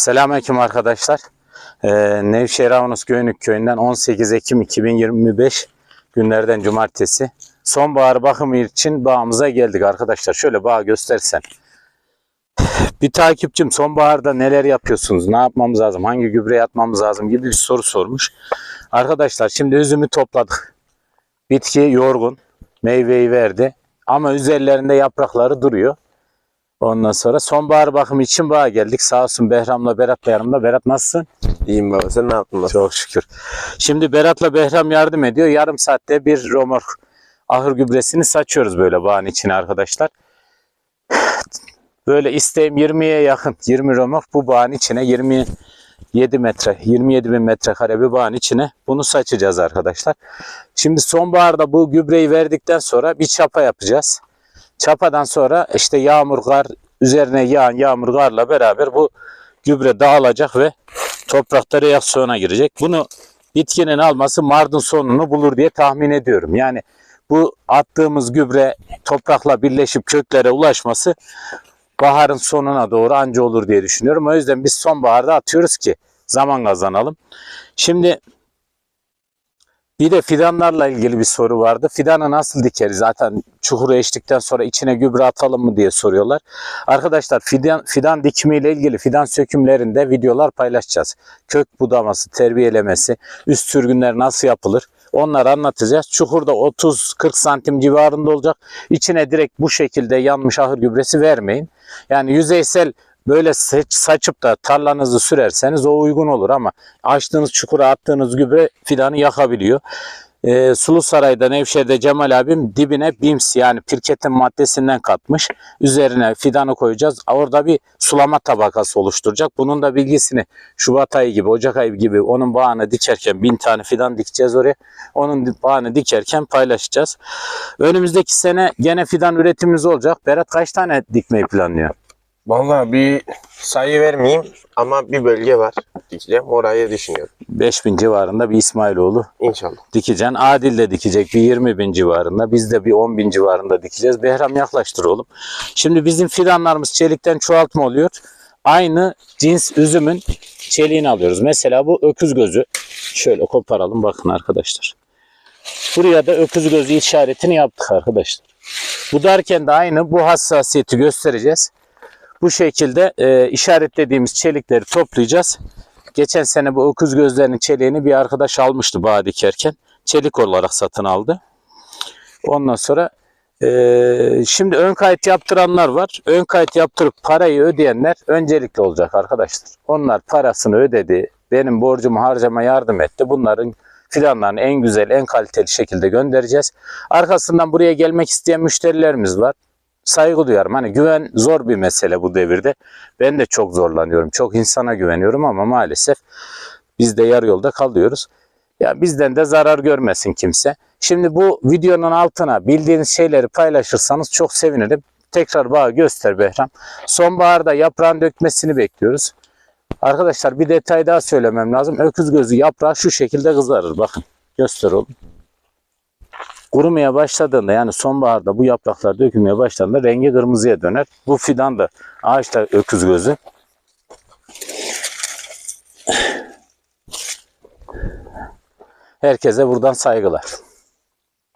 Selamünaleyküm arkadaşlar. Ee, Nevşehir Avanos Göynük köyünden 18 Ekim 2025 günlerden cumartesi. Sonbahar bakımı için bağımıza geldik arkadaşlar. Şöyle bağ göstersen. Bir takipçim sonbaharda neler yapıyorsunuz? Ne yapmamız lazım? Hangi gübre atmamız lazım gibi bir soru sormuş. Arkadaşlar şimdi üzümü topladık. Bitki yorgun. Meyveyi verdi. Ama üzerlerinde yaprakları duruyor. Ondan sonra sonbahar bakımı için bağa geldik. Sağ olsun Behram'la Berat da yanımda. Berat nasılsın? İyiyim baba sen ne yaptın nasıl? Çok şükür. Şimdi Berat'la Behram yardım ediyor. Yarım saatte bir romork ahır gübresini saçıyoruz böyle bağın içine arkadaşlar. Böyle isteğim 20'ye yakın. 20 romork bu bağın içine 27 metre, 27 bin metrekare bir bağın içine bunu saçacağız arkadaşlar. Şimdi sonbaharda bu gübreyi verdikten sonra bir çapa yapacağız. Çapadan sonra işte yağmur, kar, üzerine yağan yağmur, karla beraber bu gübre dağılacak ve toprakta reaksiyona girecek. Bunu bitkinin alması Mardin sonunu bulur diye tahmin ediyorum. Yani bu attığımız gübre toprakla birleşip köklere ulaşması baharın sonuna doğru anca olur diye düşünüyorum. O yüzden biz sonbaharda atıyoruz ki zaman kazanalım. Şimdi bir de fidanlarla ilgili bir soru vardı. Fidanı nasıl dikeriz? Zaten çukuru eştikten sonra içine gübre atalım mı diye soruyorlar. Arkadaşlar fidan, fidan dikimiyle ilgili fidan sökümlerinde videolar paylaşacağız. Kök budaması, terbiyelemesi, üst sürgünler nasıl yapılır? Onları anlatacağız. Çukurda 30-40 santim civarında olacak. İçine direkt bu şekilde yanmış ahır gübresi vermeyin. Yani yüzeysel böyle saç, saçıp da tarlanızı sürerseniz o uygun olur ama açtığınız çukura attığınız gübre fidanı yakabiliyor. Ee, Sulu Saray'da Nevşehir'de Cemal abim dibine BIMS yani pirketin maddesinden katmış. Üzerine fidanı koyacağız. Orada bir sulama tabakası oluşturacak. Bunun da bilgisini Şubat ayı gibi, Ocak ayı gibi onun bağını dikerken bin tane fidan dikeceğiz oraya. Onun bağını dikerken paylaşacağız. Önümüzdeki sene gene fidan üretimimiz olacak. Berat kaç tane dikmeyi planlıyor? Vallahi bir sayı vermeyeyim ama bir bölge var dikeceğim. Orayı düşünüyorum. 5000 civarında bir İsmailoğlu İnşallah. dikeceksin. Adil de dikecek bir 20 bin civarında. Biz de bir 10 bin civarında dikeceğiz. Behram yaklaştır oğlum. Şimdi bizim fidanlarımız çelikten çoğaltma oluyor. Aynı cins üzümün çeliğini alıyoruz. Mesela bu öküz gözü. Şöyle koparalım bakın arkadaşlar. Buraya da öküz gözü işaretini yaptık arkadaşlar. Bu derken de aynı bu hassasiyeti göstereceğiz. Bu şekilde e, işaretlediğimiz çelikleri toplayacağız. Geçen sene bu öküz gözlerinin çeliğini bir arkadaş almıştı bağ dikerken. Çelik olarak satın aldı. Ondan sonra e, şimdi ön kayıt yaptıranlar var. Ön kayıt yaptırıp parayı ödeyenler öncelikli olacak arkadaşlar. Onlar parasını ödedi. Benim borcumu harcama yardım etti. Bunların fidanlarını en güzel, en kaliteli şekilde göndereceğiz. Arkasından buraya gelmek isteyen müşterilerimiz var saygı duyarım. Hani güven zor bir mesele bu devirde. Ben de çok zorlanıyorum. Çok insana güveniyorum ama maalesef biz de yarı yolda kalıyoruz. Ya bizden de zarar görmesin kimse. Şimdi bu videonun altına bildiğiniz şeyleri paylaşırsanız çok sevinirim. Tekrar bağı göster Behram. Sonbaharda yaprağın dökmesini bekliyoruz. Arkadaşlar bir detay daha söylemem lazım. Öküz gözü yaprağı şu şekilde kızarır. Bakın göster oğlum. Kurumaya başladığında yani sonbaharda bu yapraklar dökülmeye başladığında rengi kırmızıya döner. Bu fidan da ağaçta öküz gözü. Herkese buradan saygılar.